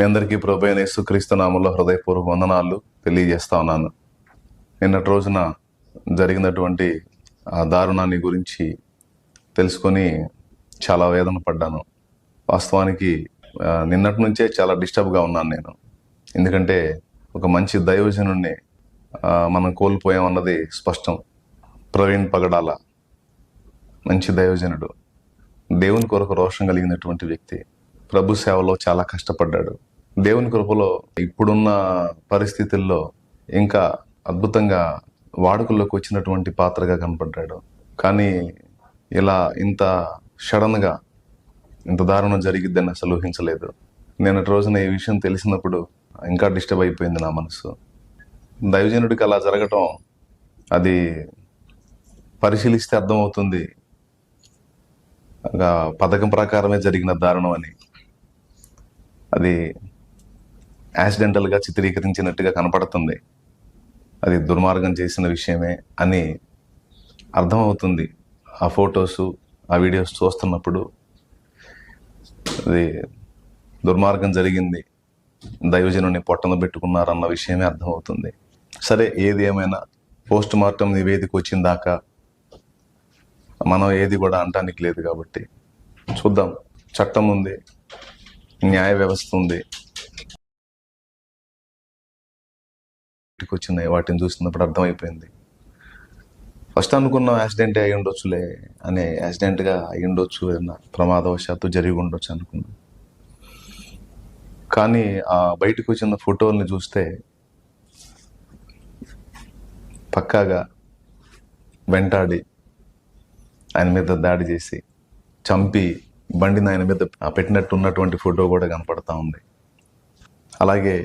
మీ అందరికీ ప్రభు అయిన యేసుక్రీస్తు నామంలో హృదయపూర్వక వందనాలు తెలియజేస్తా ఉన్నాను. నిన్నటి రోజున జరిగినటువంటి ఆ దారుణాన్ని గురించి తెలుసుకొని చాలా వేదన పడ్డాను. వాస్తవానికి నిన్నటి నుంచే చాలా డిస్టర్బ్గా ఉన్నాను నేను. ఎందుకంటే ఒక మంచి దైవజనుణ్ణి మనం కోల్పోయామన్నది స్పష్టం. ప్రవీణ్ పగడాల మంచి దైవజనుడు. దేవుని కొరకు రోషం కలిగినటువంటి వ్యక్తి. ప్రభు సేవలో చాలా కష్టపడ్డాడు. దేవుని కృపలో ఇప్పుడున్న పరిస్థితుల్లో ఇంకా అద్భుతంగా వాడుకల్లోకి వచ్చినటువంటి పాత్రగా కనపడ్డాడు. కానీ ఇలా ఇంత సడన్గా ఇంత దారుణం జరిగిద్దని అసలు ఊహించలేదు. నేను రోజున ఈ విషయం తెలిసినప్పుడు ఇంకా డిస్టర్బ్ అయిపోయింది నా మనసు. దైవజనుడికి అలా జరగటం అది పరిశీలిస్తే అర్థమవుతుంది. పథకం ప్రకారమే జరిగిన దారుణం అని. అది యాక్సిడెంటల్గా చిత్రీకరించినట్టుగా కనపడుతుంది. అది దుర్మార్గం చేసిన విషయమే అని అర్థమవుతుంది. ఆ ఫొటోస్ ఆ వీడియోస్ చూస్తున్నప్పుడు అది దుర్మార్గం జరిగింది. దైవజనుని పొట్టన పెట్టుకున్నారన్న విషయమే అర్థమవుతుంది. సరే ఏది ఏమైనా పోస్ట్ మార్టం నివేదిక వచ్చిన దాకా మనం ఏది కూడా అంటానికి లేదు కాబట్టి చూద్దాం. చట్టం ఉంది న్యాయ వ్యవస్థ ఉంది. ఇంటికి వచ్చినాయి వాటిని చూస్తున్నప్పుడు అర్థమైపోయింది. ఫస్ట్ అనుకున్నాం యాక్సిడెంట్ అయి ఉండొచ్చులే అనే యాక్సిడెంట్గా అయి ఉండొచ్చు ఏదన్నా ప్రమాదవశాత్తు జరిగి ఉండొచ్చు అనుకున్నాం. కానీ ఆ బయటకు వచ్చిన ఫోటోల్ని చూస్తే పక్కాగా వెంటాడి ఆయన మీద దాడి చేసి చంపి బండిని ఆయన మీద పెట్టినట్టు ఉన్నటువంటి ఫోటో కూడా కనపడతా ఉంది. అలాగే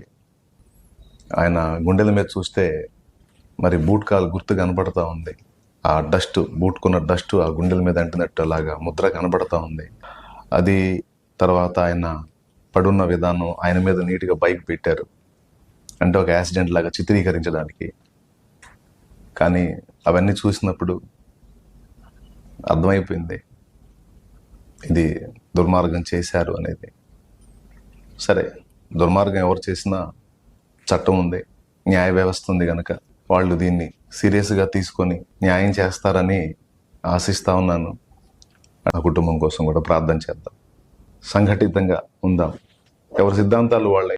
ఆయన గుండెల మీద చూస్తే మరి బూట్ కాలు గుర్తు కనబడతా ఉంది. ఆ డస్ట్ బూట్కున్న డస్ట్ ఆ గుండెల మీద అంటినట్టు అలాగా ముద్ర కనబడతా ఉంది. అది తర్వాత ఆయన పడున్న విధానం ఆయన మీద నీట్గా బైక్ పెట్టారు. అంటే ఒక యాక్సిడెంట్ లాగా చిత్రీకరించడానికి. కానీ అవన్నీ చూసినప్పుడు అర్థమైపోయింది. ఇది దుర్మార్గం చేశారు అనేది. సరే దుర్మార్గం ఎవరు చేసినా చట్టం ఉంది న్యాయ వ్యవస్థ ఉంది కనుక వాళ్ళు దీన్ని సీరియస్గా తీసుకొని న్యాయం చేస్తారని ఆశిస్తా ఉన్నాను. ఆ కుటుంబం కోసం కూడా ప్రార్థన చేద్దాం. సంఘటితంగా ఉందాం. ఎవరి సిద్ధాంతాలు వాళ్ళే